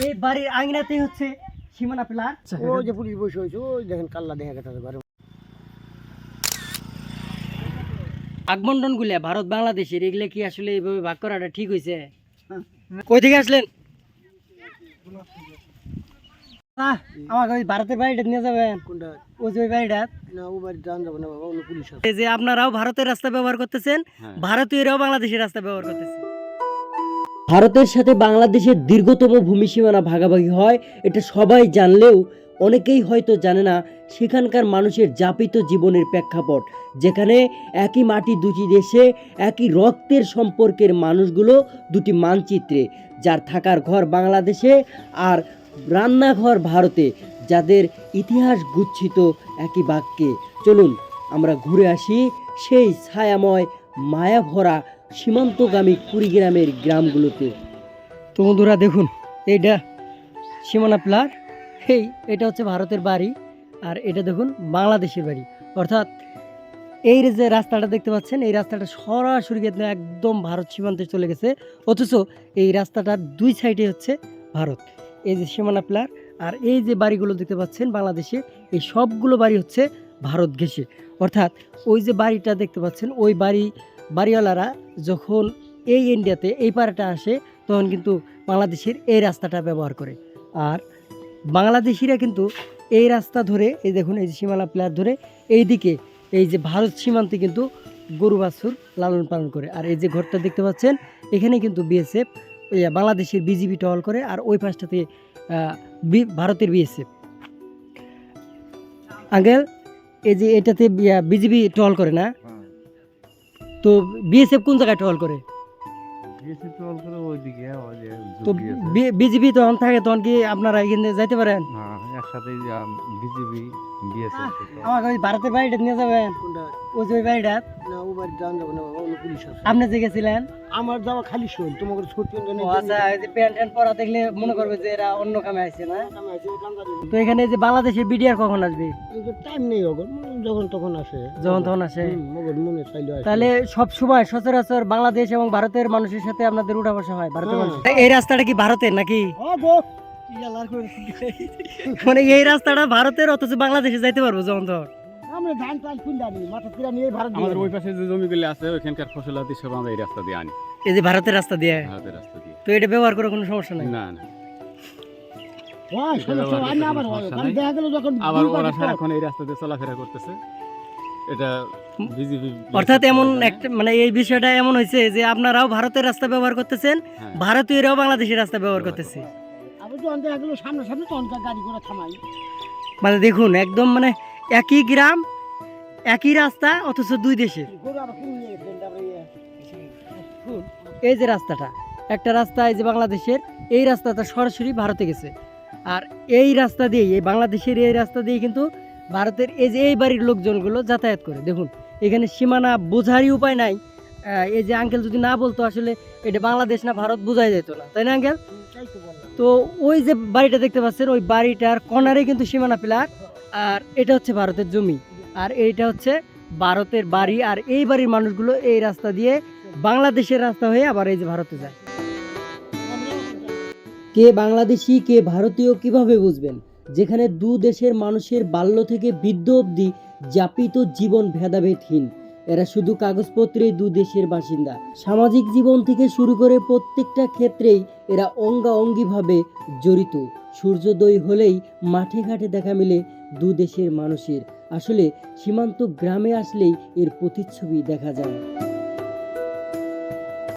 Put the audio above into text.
এই বাড়ির আঙিনাতেই হচ্ছে সীমানা প্লার। ওই যে পুলিশ বসে হয়েছে ওই দেখেন কাল্লা দেখা গেছে ঘরে আগমন্ডনগুলা ভারত বাংলাদেশের এগুলা কি আসলে এইভাবে ভাগ করাটা ঠিক হয়েছে কই থেকে আসলেন? আমাকে ওই ভারতের বাড়িটা নিয়ে যাবেন। কোনটা? ওই যে বাড়িটা? না ও বাড়িতে যাব না বাবা পুলিশ এই যে আপনারাও ভারতের রাস্তা ব্যবহার করতেছেন ভারতীয়রাও বাংলাদেশের রাস্তা ব্যবহার করতেছে ভারতের সাথে বাংলাদেশের দীর্ঘতম ভূমি সীমানা ভাগাভাগি হয়, এটা সবাই জানলেও অনেকেই হয়তো জানে না সেখানকার মানুষের যাপিত জীবনের প্রেক্ষাপট, যেখানে একই মাটি দুটি দেশে, একই রক্তের সম্পর্কের মানুষগুলো দুটি মানচিত্রে, যার থাকার ঘর বাংলাদেশে আর রান্নাঘর ভারতে, যাদের ইতিহাস গুচ্ছিত একই বাক্যে। চলুন, আমরা ঘুরে আসি সেই ছায়াময় মায়া ভরা সীমান্তগামী কুড়িগ্রামের গ্রামগুলোতে। তো বন্ধুরা দেখুন, এইটা সীমানা প্লার এই এটা হচ্ছে ভারতের বাড়ি, আর এটা দেখুন বাংলাদেশের বাড়ি। অর্থাৎ এই যে রাস্তাটা দেখতে পাচ্ছেন, এই রাস্তাটা সরাসরি একদম ভারত সীমান্তে চলে গেছে। অথচ এই রাস্তাটার দুই সাইডে হচ্ছে ভারত। এই যে সীমানা প্লার, আর এই যে বাড়িগুলো দেখতে পাচ্ছেন বাংলাদেশে, এই সবগুলো বাড়ি হচ্ছে ভারত ঘেঁষে। অর্থাৎ ওই যে বাড়িটা দেখতে পাচ্ছেন, ওই বাড়ি বাড়িওয়ালারা যখন এই ইন্ডিয়াতে এই পাড়াটা আসে, তখন কিন্তু বাংলাদেশের এই রাস্তাটা ব্যবহার করে। আর বাংলাদেশিরা কিন্তু এই রাস্তা ধরে, এই দেখুন, এই যে সীমানা প্লার ধরে এই দিকে এই যে ভারত সীমান্তে কিন্তু গরু, বাছুর লালন পালন করে। আর এই যে ঘরটা দেখতে পাচ্ছেন, এখানে কিন্তু বিএসএফ বাংলাদেশের বিজিবি টহল করে, আর ওই পাশটাতে ভারতের বিএসএফ আঙ্কেল, এই যে এটাতে বিজিবি টহল করে না? তো বিএসএফ কোন জায়গায় টহল করে? তো বিজেপি তখন থাকে তখন কি আপনারা এখানে যাইতে পারেন? একসাথে বিজেপি আমাকে ওই ভারতের বাড়িটা নিয়ে যাবেন? কোনটা? ওই যে ওই বাড়িটা? না ও বাড়িতে আন যাব না অন্য পুলিশ আছে। আপনি যে গেছিলেন? আমার যাওয়া খালি শোন তোমাকে আচ্ছা এই যে প্যান্ট ট্যান্ট পরা দেখলে মনে করবে যে এরা অন্য কামে আছে না? তো এখানে যে বাংলাদেশের বিডিআর কখন আসবে? টাইম নেই ওগর যখন তখন আসে। যখন তখন আসে? মনে চাইলে তাহলে সব সময় সচরাচর বাংলাদেশ এবং ভারতের মানুষের সাথে আপনাদের উঠা বসা হয় ভারতের। মানুষ এই রাস্তাটা কি ভারতের নাকি? ও গো মানে এই রাস্তাটা ভারতের অথচ বাংলাদেশে যাইতে পারব যখন তখন। আমরা ধান চাল কিনতে আনি মাথা কিরা নিয়ে ভারত আমাদের ওই পাশে যে জমিগুলো আছে ওইখানকার ফসলাদি সব আমরা এই রাস্তা দিয়ে আনি। এই যে ভারতের রাস্তা দিয়ে? ভারতের রাস্তা দিয়ে। তো এটা ব্যবহার করার কোনো সমস্যা নাই? না না। সমস্যা না আবার কারণ দেখা গেল যখন আবার দুর্গা ওরা সারাক্ষণ এই রাস্তা দিয়ে চলাফেরা করতেছে। এটা অর্থাৎ এমন একটা মানে এই বিষয়টা এমন হয়েছে যে আপনারাও ভারতের রাস্তা ব্যবহার করতেছেন হ্যাঁ। ভারতীয়রাও বাংলাদেশের রাস্তা ব্যবহার করতেছে। যখন দেখা গেল সামনে সামনে গাড়ি করে থামাই। মানে দেখুন একদম মানে একই গ্রাম একই রাস্তা অথচ দুই। দেখুন, এই যে রাস্তাটা একটা রাস্তা এই যে বাংলাদেশের এই রাস্তাটা সরাসরি ভারতে গেছে। আর এই রাস্তা দিয়ে এই বাংলাদেশের এই রাস্তা দিয়ে কিন্তু ভারতের এই যে এই বাড়ির লোকজনগুলো যাতায়াত করে। দেখুন এখানে সীমানা বোঝারই উপায় নাই। আহ, এই যে আঙ্কেল যদি না বলতো আসলে এটা বাংলাদেশ না ভারত বোঝাই যেত না। তাই না আঙ্কেল তো ওই যে বাড়িটা দেখতে পাচ্ছেন, ওই বাড়িটার কর্নারে কিন্তু সীমানা পিলার। আর এটা হচ্ছে ভারতের জমি। আর এইটা হচ্ছে ভারতের বাড়ি। আর এই বাড়ির মানুষগুলো এই রাস্তা দিয়ে বাংলাদেশের রাস্তা হয়ে আবার এই যে ভারতে যায়। কে বাংলাদেশি, কে ভারতীয় কীভাবে বুঝবেন? যেখানে দু দেশের মানুষের বাল্য থেকে বৃদ্ধ অবধি যাপিত জীবন ভেদাভেদহীন। এরা শুধু কাগজপত্রে দু দেশের বাসিন্দা। সামাজিক জীবন থেকে শুরু করে প্রত্যেকটা ক্ষেত্রেই এরা অঙ্গাঅঙ্গিভাবে জড়িত। সূর্যোদয় হলেই মাঠে ঘাটে দেখা মিলে দু দেশের মানুষের। আসলে সীমান্ত গ্রামে আসলেই এর প্রতিচ্ছবি দেখা যায়।